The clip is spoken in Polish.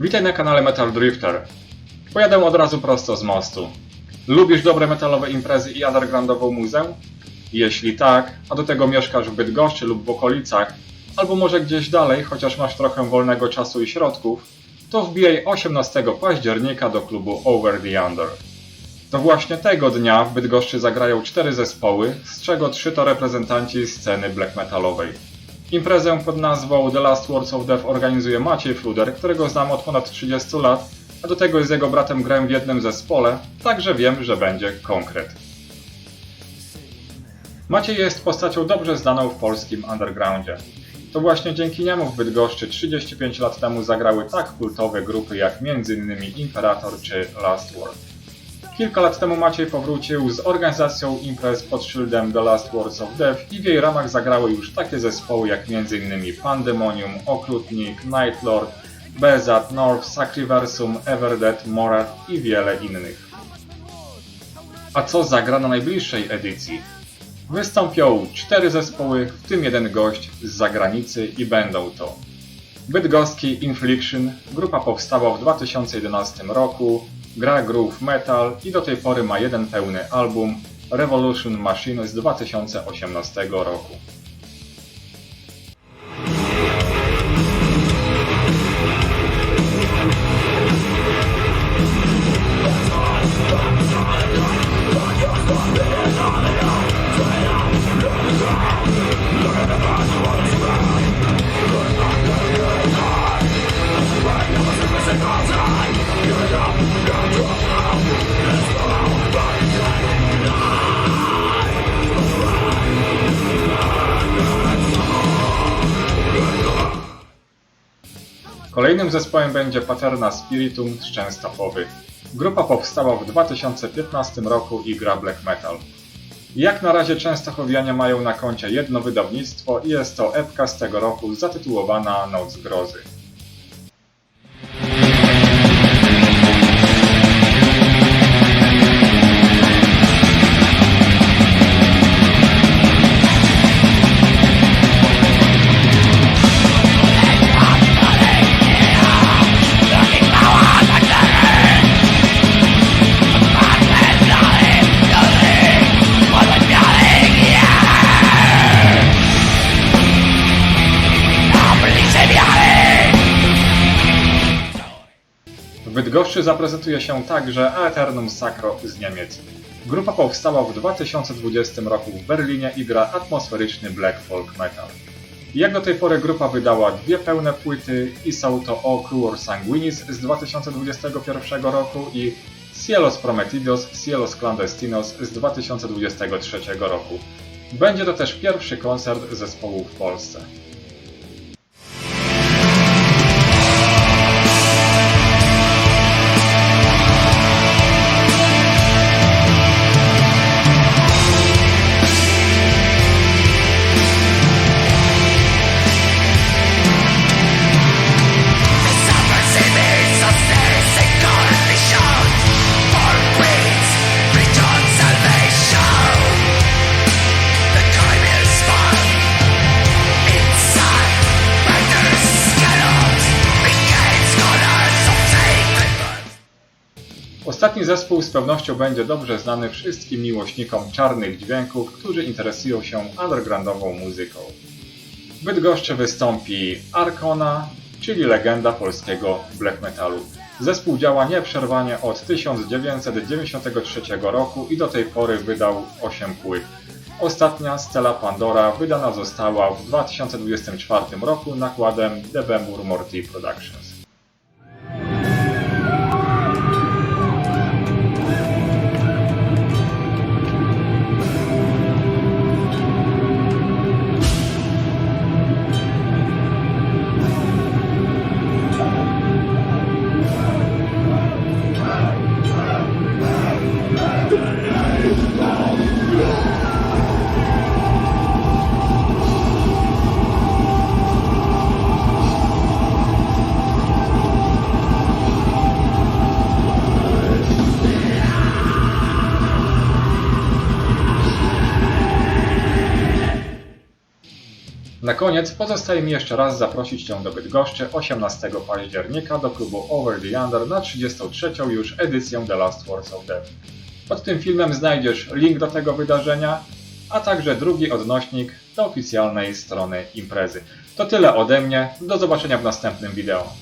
Witaj na kanale Metal Drifter. Pojadę od razu prosto z mostu. Lubisz dobre metalowe imprezy i undergroundową muzę? Jeśli tak, a do tego mieszkasz w Bydgoszczy lub w okolicach, albo może gdzieś dalej, chociaż masz trochę wolnego czasu i środków, to wbijaj 18 października do klubu Over the Under. To właśnie tego dnia w Bydgoszczy zagrają cztery zespoły, z czego trzy to reprezentanci sceny black metalowej. Imprezę pod nazwą The Last Words of Death organizuje Maciej Fluder, którego znam od ponad 30 lat, a do tego z jego bratem grałem w jednym zespole, także wiem, że będzie konkret. Maciej jest postacią dobrze znaną w polskim undergroundzie. To właśnie dzięki niemu w Bydgoszczy 35 lat temu zagrały tak kultowe grupy jak m.in. Imperator czy Last Word. Kilka lat temu Maciej powrócił z organizacją imprez pod szyldem The Last Words of Death i w jej ramach zagrały już takie zespoły jak m.in. Pandemonium, Okrutnik, Nightlord, Bezat, North, Sacriversum, Everdead, Morath i wiele innych. A co zagra na najbliższej edycji? Wystąpią cztery zespoły, w tym jeden gość z zagranicy i będą to Bydgoski Infliction, grupa powstała w 2011 roku, gra groove metal i do tej pory ma jeden pełny album Revolution Machine z 2018 roku. Kolejnym zespołem będzie Paterna Spiritum z Częstochowy. Grupa powstała w 2015 roku i gra black metal. Jak na razie Częstochowianie mają na koncie jedno wydawnictwo i jest to epka z tego roku zatytułowana Noc Grozy. Bydgoszczy zaprezentuje się także Aeternum Sacro z Niemiec. Grupa powstała w 2020 roku w Berlinie i gra atmosferyczny black folk metal. Jak do tej pory grupa wydała dwie pełne płyty i są to O Cruor Sanguinis z 2021 roku i Cielos Prometidos, Cielos Clandestinos z 2023 roku. Będzie to też pierwszy koncert zespołu w Polsce. Ostatni zespół z pewnością będzie dobrze znany wszystkim miłośnikom czarnych dźwięków, którzy interesują się undergroundową muzyką. W Bydgoszczy wystąpi Arkona, czyli legenda polskiego black metalu. Zespół działa nieprzerwanie od 1993 roku i do tej pory wydał 8 płyt. Ostatnia, Stella Pandora, wydana została w 2024 roku nakładem Debemur Morty Productions. Na koniec pozostaje mi jeszcze raz zaprosić Cię do Bydgoszczy 18 października do klubu Over the Under na 33. już edycję The Last Wars of Death. Pod tym filmem znajdziesz link do tego wydarzenia, a także drugi odnośnik do oficjalnej strony imprezy. To tyle ode mnie, do zobaczenia w następnym wideo.